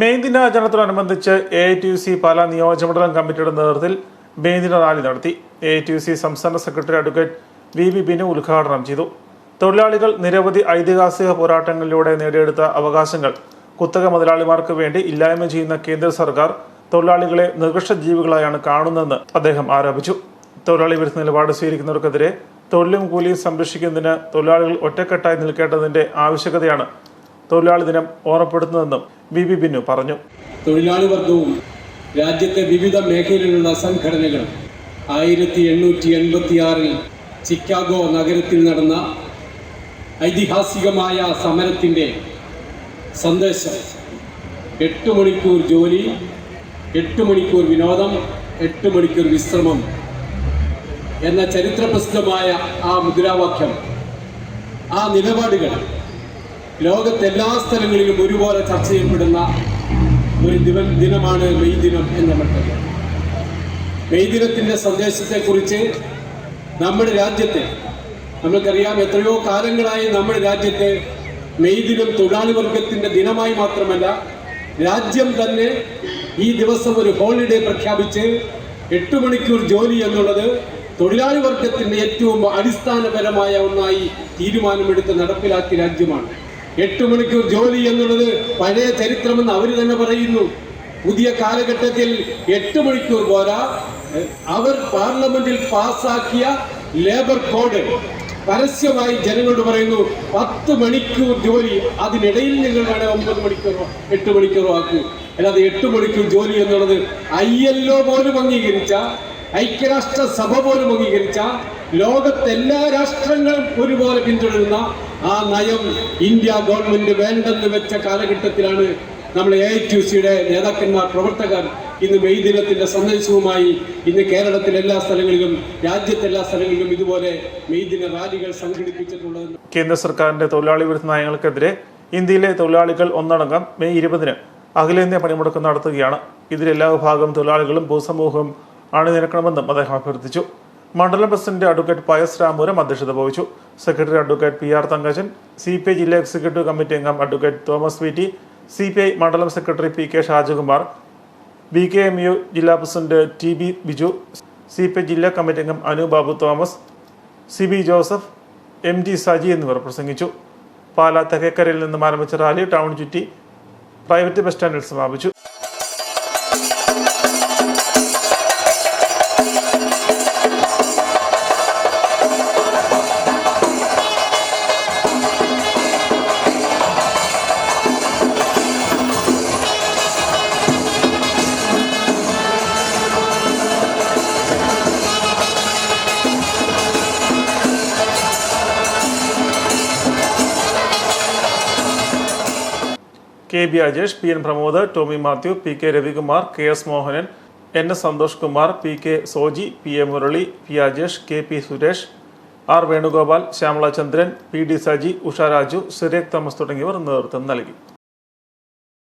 May ദിനാചരണത്തോടനുബന്ധിച്ച് A T U C Pala നിയോജകമണ്ഡലം കമ്മിറ്റിയുടെ നേതൃത്വത്തിൽ മെയ് ദിന റാലി നടത്തി. എ ടി യു സി സംസ്ഥാന secretary advocate V V Binu ഉദ്ഘാടനം ചെയ്തു. തൊഴിലാളികൾ നിരവധി ഐതിഹാസിക പോരാട്ടങ്ങളിലൂടെ നേടിയെടുത്ത അവകാശങ്ങൾ കുത്തക മുതലാളിമാർക്ക് വേണ്ടി ഇല്ലായ്മ ചെയ്യുന്ന കേന്ദ്ര സർക്കാർ തൊഴിലാളികളെ നികൃഷ്ട ജീവികളായാണ് കാണുന്നതെന്ന് അദ്ദേഹം ആരോപിച്ചു. തൊഴിലാളി വിരുദ്ധ നിലപാട് സ്വീകരിക്കുന്നവർക്കെതിരെ തൊഴിലും കൂലിയും സംരക്ഷിക്കുന്നതിന് തൊഴിലാളികൾ ഒറ്റക്കെട്ടായി നിൽക്കേണ്ടതിന്റെ ആവശ്യകതയാണ് തൊഴിലാളി ദിനം ഓർമ്മപ്പെടുത്തുന്നതെന്നും ബി ബി ബിന്നു പറഞ്ഞു. തൊഴിലാളി വർഗവും രാജ്യത്തെ വിവിധ മേഖലയിലുള്ള സംഘടനകൾ ആയിരത്തി എണ്ണൂറ്റി എൺപത്തി ആറിൽ ചിക്കാഗോ നഗരത്തിൽ നടന്ന ഐതിഹാസികമായ സമരത്തിന്റെ സന്ദേശം. എട്ട് മണിക്കൂർ ജോലി എട്ട് മണിക്കൂർ വിനോദം എട്ട് മണിക്കൂർ വിശ്രമം എന്ന ചരിത്രപ്രസിദ്ധമായ ആ മുദ്രാവാക്യം ആ നിലപാടുകൾ ലോകത്തെല്ലാ സ്ഥലങ്ങളിലും ഒരുപോലെ ചർച്ച ചെയ്യപ്പെടുന്ന ഒരു ദിവ ദിനമാണ് മെയ് ദിനം എന്ന് നമ്മൾക്കറിയാം മെയ് ദിനത്തിന്റെ സന്ദേശത്തെക്കുറിച്ച് നമ്മുടെ രാജ്യത്തെ നമ്മൾക്കറിയാം എത്രയോ കാലങ്ങളായി നമ്മുടെ രാജ്യത്തെ മെയ് ദിനം തൊഴിലാളി വർഗത്തിന്റെ ദിനമായി മാത്രമല്ല രാജ്യം തന്നെ ഈ ദിവസം ഒരു ഹോളിഡേ പ്രഖ്യാപിച്ച് എട്ട് മണിക്കൂർ ജോലി എന്നുള്ളത് തൊഴിലാളി വർഗത്തിന്റെ ഏറ്റവും അടിസ്ഥാനപരമായ ഒന്നായി തീരുമാനമെടുത്ത് നടപ്പിലാക്കിയ രാജ്യമാണ്. എട്ട് മണിക്കൂർ ജോലി എന്നുള്ളത് പഴയ ചരിത്രമെന്ന് അവർ തന്നെ പറയുന്നു. പുതിയ കാലഘട്ടത്തിൽ എട്ട് മണിക്കൂർ പോരാ. അവർ പാർലമെന്റിൽ പാസാക്കിയ ലേബർ കോഡ് പരസ്യമായി ജനങ്ങളോട് പറയുന്നു പത്ത് മണിക്കൂർ ജോലി അതിനിടയിൽ നിങ്ങൾ വേണേ ഒമ്പത് മണിക്കൂറോ എട്ട് മണിക്കൂറോ ആക്കൂ. അല്ലാതെ എട്ട് മണിക്കൂർ ജോലി എന്നുള്ളത് ഐ ഒ പോലും അംഗീകരിച്ച ഐക്യരാഷ്ട്ര സഭ പോലും അംഗീകരിച്ച ലോകത്തെല്ലാ രാഷ്ട്രങ്ങളും ഒരുപോലെ പിന്തുടരുന്ന ആ നയം ഇന്ത്യ ഗവൺമെന്റ് വേണ്ടെന്ന് വെച്ച കാലഘട്ടത്തിലാണ് നമ്മുടെ എ ഐ ടി സിയുടെ നേതാക്കന്മാർ പ്രവർത്തകർ ഇന്ന് മെയ് ദിനത്തിന്റെ സന്ദേശവുമായി ഇന്ന് കേരളത്തിലെ എല്ലാ സ്ഥലങ്ങളിലും രാജ്യത്തെ എല്ലാ സ്ഥലങ്ങളിലും ഇതുപോലെ മെയ് ദിന റാലികൾ സംഘടിപ്പിച്ചിട്ടുള്ളത് കേന്ദ്ര സർക്കാരിന്റെ തൊഴിലാളി വിരുദ്ധ നയങ്ങൾക്കെതിരെ ഇന്ത്യയിലെ തൊഴിലാളികൾ ഒന്നടങ്കം മെയ് ഇരുപതിന് അഖിലേന്ത്യാ പണിമുടക്ക് നടത്തുകയാണ്. ഇതിൽ എല്ലാ വിഭാഗം തൊഴിലാളികളും പൊതുസമൂഹവും അണിനിരക്കണമെന്നും അദ്ദേഹം അഭ്യർത്ഥിച്ചു. മണ്ഡലം പ്രസിഡന്റ് അഡ്വക്കേറ്റ് പയസ് രാമപുരം അധ്യക്ഷത വഹിച്ചു. Secretary advocate P R Thankachan C P I ജില്ലാ എക്സിക്യൂട്ടീവ് കമ്മിറ്റി അംഗം advocate Thomas V T C P I മണ്ഡലം secretary P K Shajakumar B K M U ജില്ലാ president T B Biju C P I ജില്ലാ committee അംഗം Anu Babu Thomas C B Joseph M G Saji എന്നിവർ പ്രസംഗിച്ചു. പാലാ തെക്കേക്കരയിൽ നിന്നും ആരംഭിച്ച rally town ചുറ്റി പ്രൈവറ്റ് ബസ് സ്റ്റാൻഡിൽ സമാപിച്ചു. K B Ajesh P N Pramod Tomy Mathew P K Ravikumar K S Mohanan N S Santhosh Kumar P K Soji P A Murali P Ajesh K P Suresh R Venugopal Shyamala Chandran P D Saji Usharaju സിറേഖ് Thomas തുടങ്ങിയവർ നേതൃത്വം നൽകി.